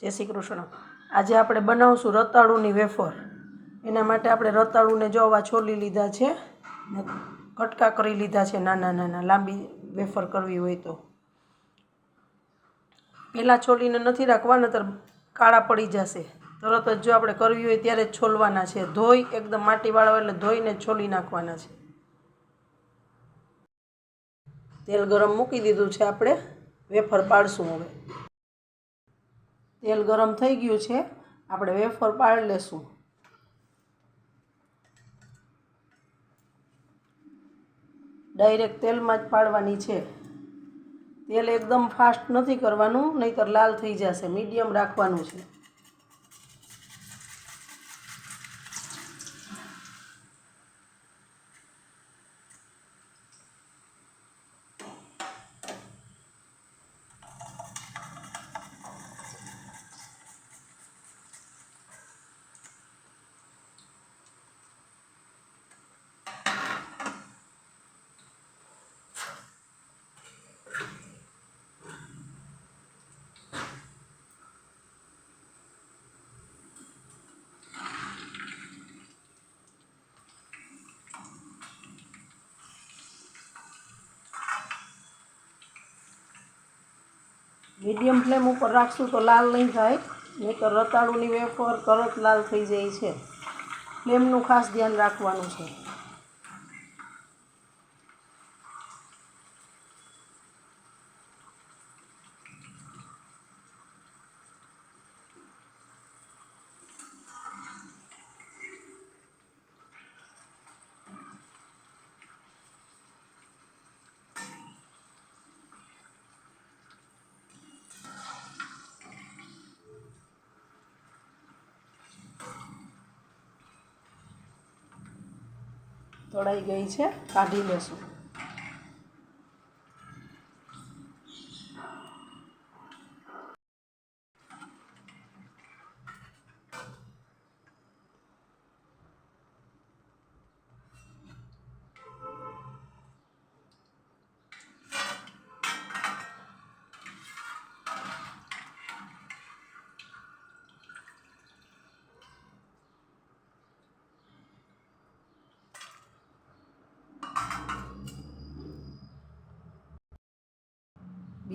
જય શ્રી કૃષ્ણ. આજે આપણે બનાવશું રતાળુની વેફર. એના માટે આપણે રતાળુને જો આવા છોલી લીધા છે કટકા કરી લીધા છે નાના નાના, લાંબી વેફર કરવી હોય તો. પહેલાં છોલીને નથી રાખવા, નતર કાળા પડી જશે. તરત જ જો આપણે કરવી હોય ત્યારે જ છોલવાના છે. ધોઈ એકદમ માટીવાળા એટલે ધોઈને છોલી નાખવાના છે. તેલ ગરમ મૂકી દીધું છે આપણે. વેફર પાડશું હવે. તેલ ગરમ થઈ ગયું છે. આપણે વેફર પાડી લેશું. ડાયરેક્ટ તેલમાં જ પાડવાની છે. તેલ એકદમ ફાસ્ટ નથી કરવાનું, નહીંતર લાલ થઈ જશે. મીડિયમ રાખવાનું છે. મીડિયમ ફ્લેમ ઉપર રાખશું તો લાલ નહીં થાય નહીં તો રતાળુની વેફર તરત લાલ થઈ જાય છે. ફ્લેમનું ખાસ ધ્યાન રાખવાનું છે. તળાઈ ગઈ છે. કાઢી લેશું.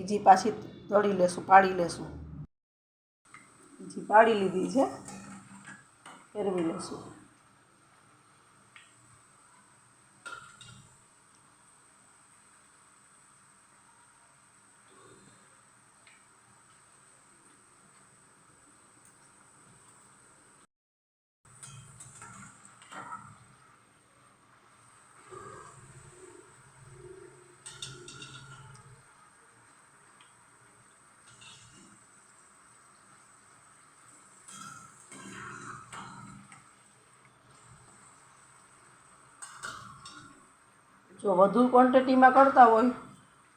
બીજી પાછી તળી લેશું પાડી લેશું. બીજી પાડી લીધી છે ફેરવી લેશું. જો વધુ ક્વોન્ટિટીમાં કરતા હોય,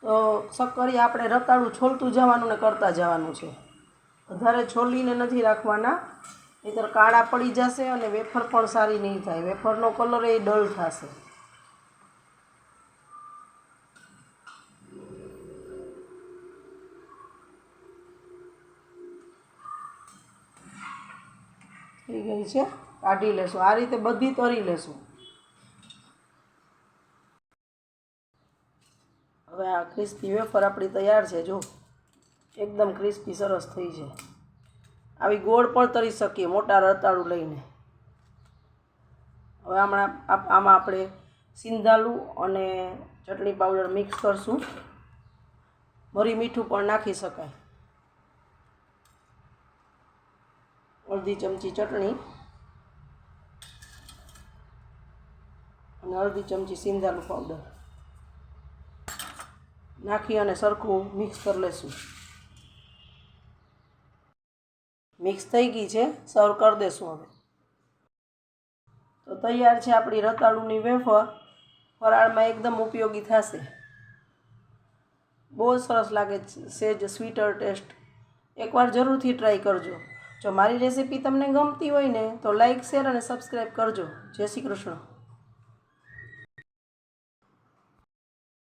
તો શક્કરી આપણે રતાળું છોલતું જવાનું ને કરતા જવાનું છે. વધારે છોલીને નથી રાખવાના, નહીંતર કાળા પડી જશે અને વેફર પણ સારી નહીં થાય. વેફરનો કલર એ ડલ થશે. થઈ ગઈ છે? કાઢી લેશું. આ રીતે બધી તરી લેશું. હવે આ ક્રિસ્પી વેફર આપણી તૈયાર છે, જો. એકદમ ક્રિસ્પી સરસ થઈ છે. આવી ગોળ પણ તરી શકીએ, મોટા રતાળું લઈને. હવે હમણાં આમાં આપણે સિંધાલું અને ચટણી પાવડર મિક્સ કરશું. મરી મીઠું પણ નાખી શકાય. અડધી ચમચી ચટણી. અને અડધી ચમચી સિંધાલું પાવડર. નાખી અને સરખું મિક્સ કરી લેશું. મિક્સ થઈ ગઈ છે સર્વ કરી દેશું હવે. તો તૈયાર છે આપણી રતાળુની વેફર. ફરાળમાં એકદમ ઉપયોગી થશે. બહુ સરસ લાગે સેજ સ્વીટર ટેસ્ટ એકવાર જરૂરથી ટ્રાય કરજો. જો મારી રેસીપી તમને ગમતી હોય ને, તો લાઈક શેર અને સબસ્ક્રાઈબ કરજો. જય શ્રી કૃષ્ણ.